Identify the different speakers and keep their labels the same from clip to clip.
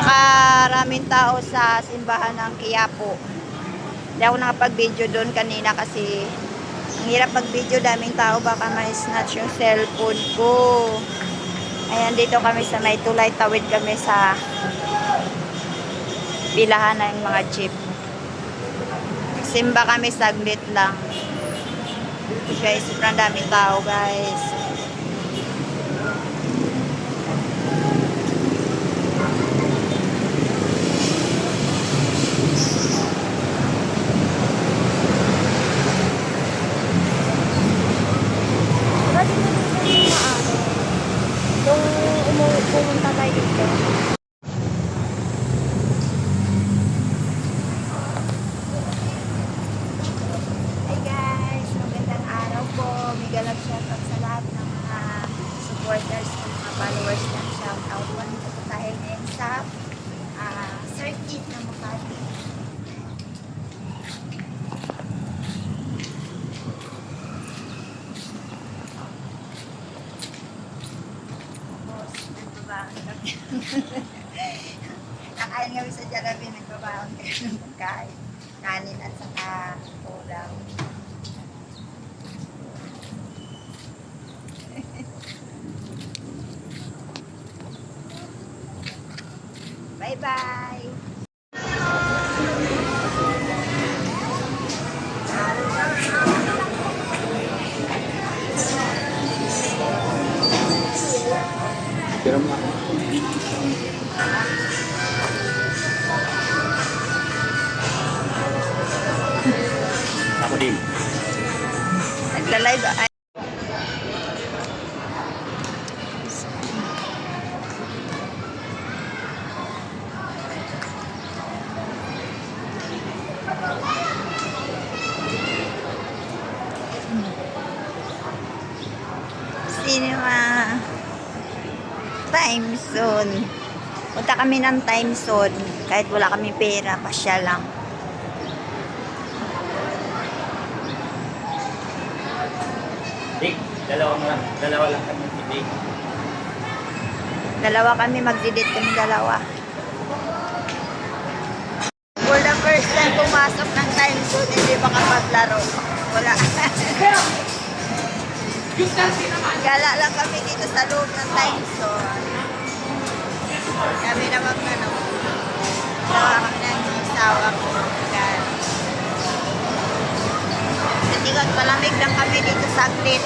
Speaker 1: Napakaraming tao sa simbahan ng Quiapo. Hindi ako nakapag-video doon kanina kasi ang hirap mag-video, daming tao, baka ma-snatch yung cellphone ko. Ayan, dito kami sa may tulay, tawid kami sa pilahan ng mga jeep. Simba kami saglit lang. Guys, sobrang daming tao, guys.
Speaker 2: Pwede mo dito yung maano. Nung umu- pumunta tayo dito.
Speaker 1: Hi guys! Magandang araw po. Mega love shoutout sa lahat ng mga supporters ng mga followers ng shoutout. Nandito po tayo ngayon sa ah, circuit ng Makati. Tapos, nagbabaon kami. Nakain kami sa Jollibee, nagbabaon kami ng pagkain. Kanin at saka ulam.
Speaker 3: Pero ma... Ako din.
Speaker 1: Nagla-live. Time zone. Punta kami ng time zone. Kahit wala kami pera, pasya lang.
Speaker 3: Dick, dalawa mo lang. Dalawa lang kami. Dick.
Speaker 1: Dalawa kami, magdidate kami dalawa. For the first time pumasok ng time zone, hindi makapaglaro. Wala. Gala lang kami dito sa loob ng time zone. Kami naman ano, dalawa kami ng isawa ko. Gan. Kasi palamig lang kami dito saglit.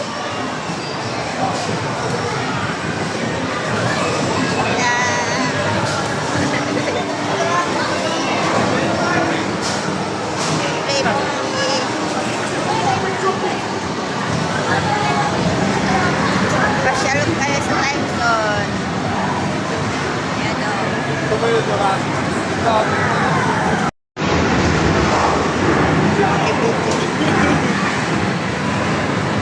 Speaker 1: Pasyalot kayo sa time zone. Yan o.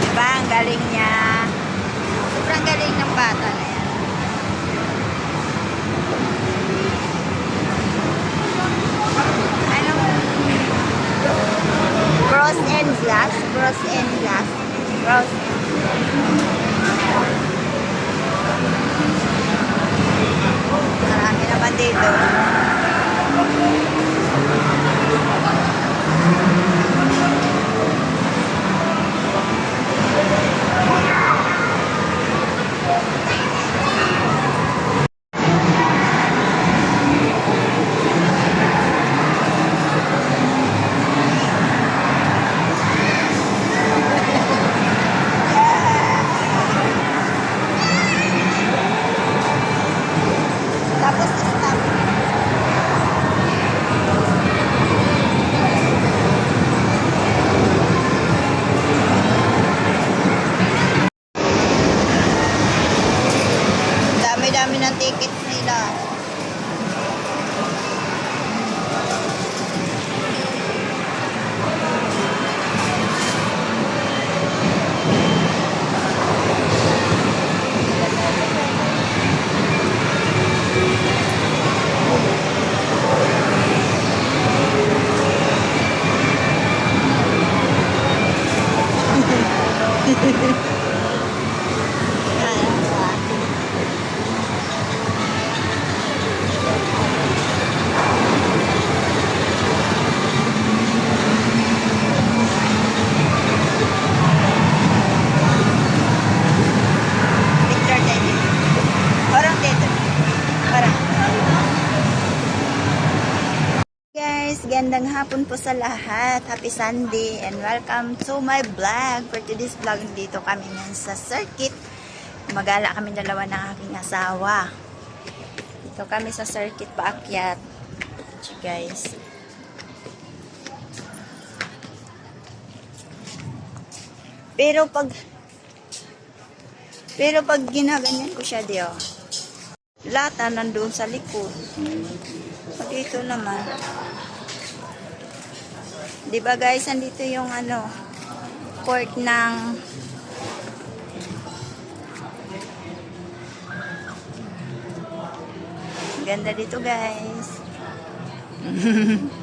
Speaker 1: diba, ang galing niya. Sobrang galing ng bata na yan. Anong cross and glass? Cross and glass. Cross Marami naman dito. Tapos stop. Dami-dami ng tickets hapon po sa lahat. Happy Sunday and welcome to my vlog. For today's vlog, dito kami ngayon sa circuit. Magala kami dalawa ng aking asawa. Dito kami sa circuit paakyat. Ito, guys. Pero pag pero pag ginaganyan ko siya diyo, lata nandun sa likod. Pag ito naman, di ba guys, andito yung ano, port ng Ganda dito guys.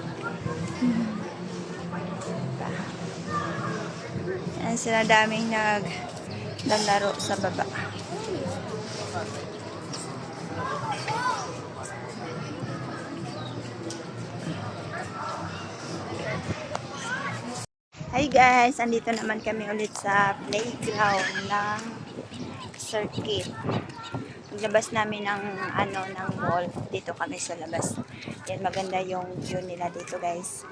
Speaker 1: Yan sila daming nag lalaro sa baba. Hi guys, andito naman kami ulit sa playground ng circuit. Paglabas namin ng ano ng mall, dito kami sa labas. Yan maganda yung view nila dito guys.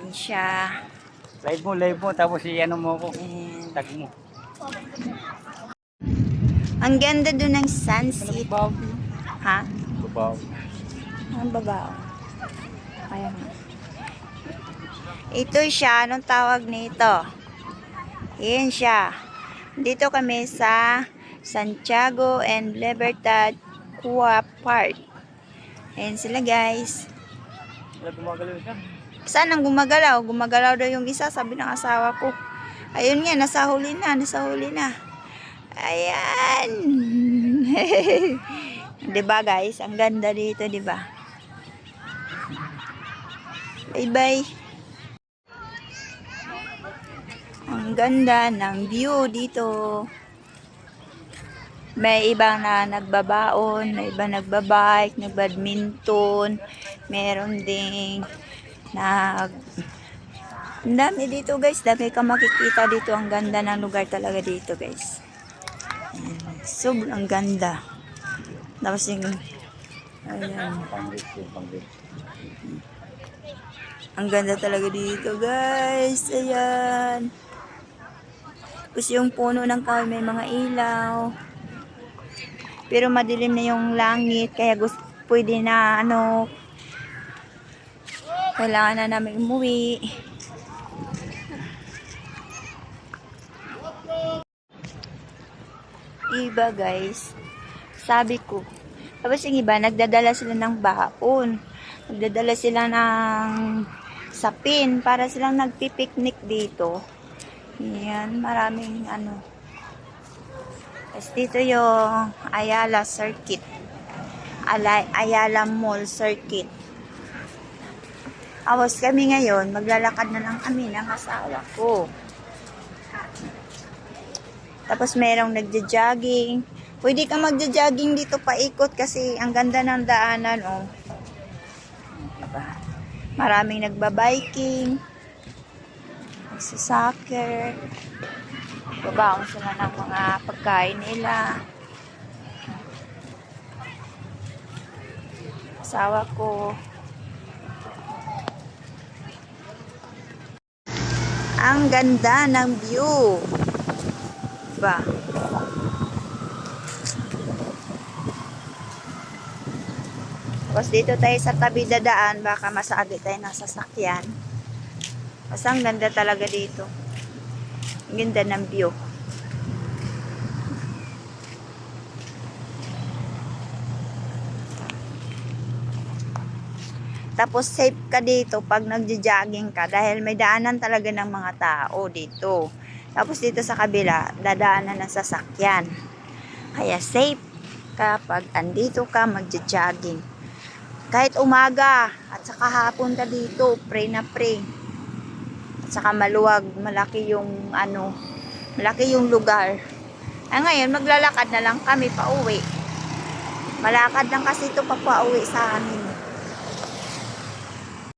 Speaker 1: Yan siya.
Speaker 3: Live mo, live mo. Tapos i-ano mo ko.
Speaker 1: And,
Speaker 3: Tag mo.
Speaker 1: ang ganda doon ng sunset.
Speaker 3: Babaw.
Speaker 1: Ha?
Speaker 3: Babaw.
Speaker 1: Ang babaw. Ayan. Ito siya. Anong tawag nito? Yan siya. Dito kami sa Santiago and Libertad Cua Park. Ayan sila guys.
Speaker 3: Wala gumagalaw siya.
Speaker 1: Saan ang gumagalaw? Gumagalaw daw yung isa, sabi ng asawa ko. Ayun nga, nasa huli na, nasa huli na. Ayan. 'Di ba guys? Ang ganda dito, 'di ba? Bye-bye. Ang ganda ng view dito. May ibang na nagbabaon, may iba nagbabike, nagbadminton, meron ding nag ang dami dito guys. Dami ka makikita dito. Ang ganda ng lugar talaga dito guys. Sobrang ganda. Tapos yung ayan. Ang ganda talaga dito guys. Ayan tapos yung puno ng kahoy may mga ilaw. Pero madilim na yung langit kaya gusto pwede na ano kailangan na namin umuwi. Iba guys. Sabi ko. Tapos yung iba nagdadala sila ng baon. Nagdadala sila ng sapin para silang nagpipiknik dito yan maraming ano tapos dito yung Ayala Circuit Ala- Ayala Mall Circuit Awas kami ngayon, maglalakad na lang kami ng asawa ko. Tapos merong nagja-jogging. Pwede ka magja-jogging dito paikot kasi ang ganda ng daanan, oh. Diba? Maraming nagbabiking. Nagsasoccer. Babaon sila ng mga pagkain nila. Asawa ko. Ang ganda ng view. Diba? Tapos dito tayo sa tabi dadaan, baka masagi tayo ng sasakyan. Basta ang ganda talaga dito. Ang ganda ng view. Tapos safe ka dito pag nagja-jogging ka dahil may daanan talaga ng mga tao dito. Tapos dito sa kabila, dadaanan ng sasakyan. Kaya safe kapag andito ka magja-jogging. Kahit umaga at saka hapon ka dito, pray na pray. Saka maluwag, malaki yung ano, malaki yung lugar. Ah, ngayon, maglalakad na lang kami pa uwi. Malakad lang kasi ito pa pauwi sa amin.